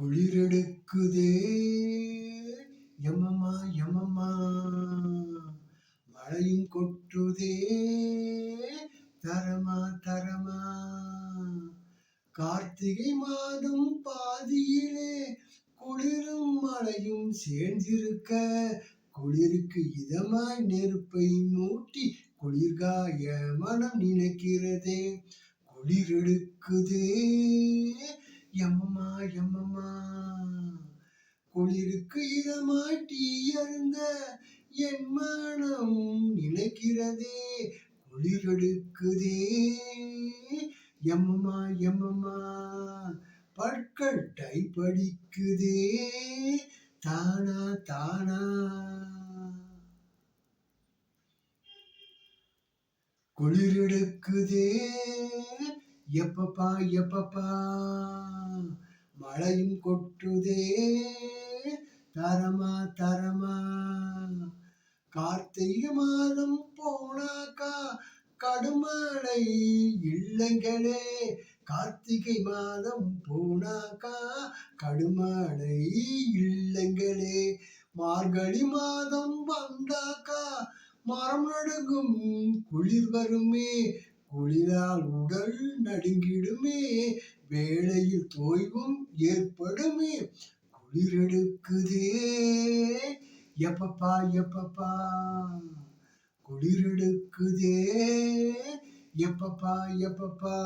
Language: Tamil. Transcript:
குளிரெடுக்குதே. யமமா யமமா. மழையும் கொட்டுதே. தரமா தரமா. கார்த்திகை மாதம் பாதியிலே குளிரும் மழையும் சேர்ந்திருக்க குளிருக்கு இதமாய் நெருப்பை மூட்டி குளிர்காய மனம் நினைக்கிறதே. குளிரெடுக்குதே. எம்மம்மா எம்மம்மா குளிருக்கு இதமாய் அருந்த என் மனம் நினைக்கிறதே குளிரெடுக்குதே. எம்மம்மா எம்மம்மா பற்கள் படிக்குதே தானா தானா. குளிரெடுக்குதே. எப்பப்பா எப்பப்பா. மழையும் கொட்டுதே. தரமா தரமா. கார்த்திகை மாதம் போனாக்கா கடுமழை இல்லைங்களே. கார்த்திகை மாதம் போனாக்கா கடுமழை இல்லைங்களே. மார்கழி மாதம் வந்தாக்கா மரம் நடுங்கும் குளிர் வருமே. குளிரால் உடல் நடுங்கிடுமே வேளையில் தோய்வும் ஏற்படுமே. குளிரெடுக்குதே. எப்பப்பா எப்பப்பா. குளிரெடுக்குதே. எப்பப்பா எப்பப்பா.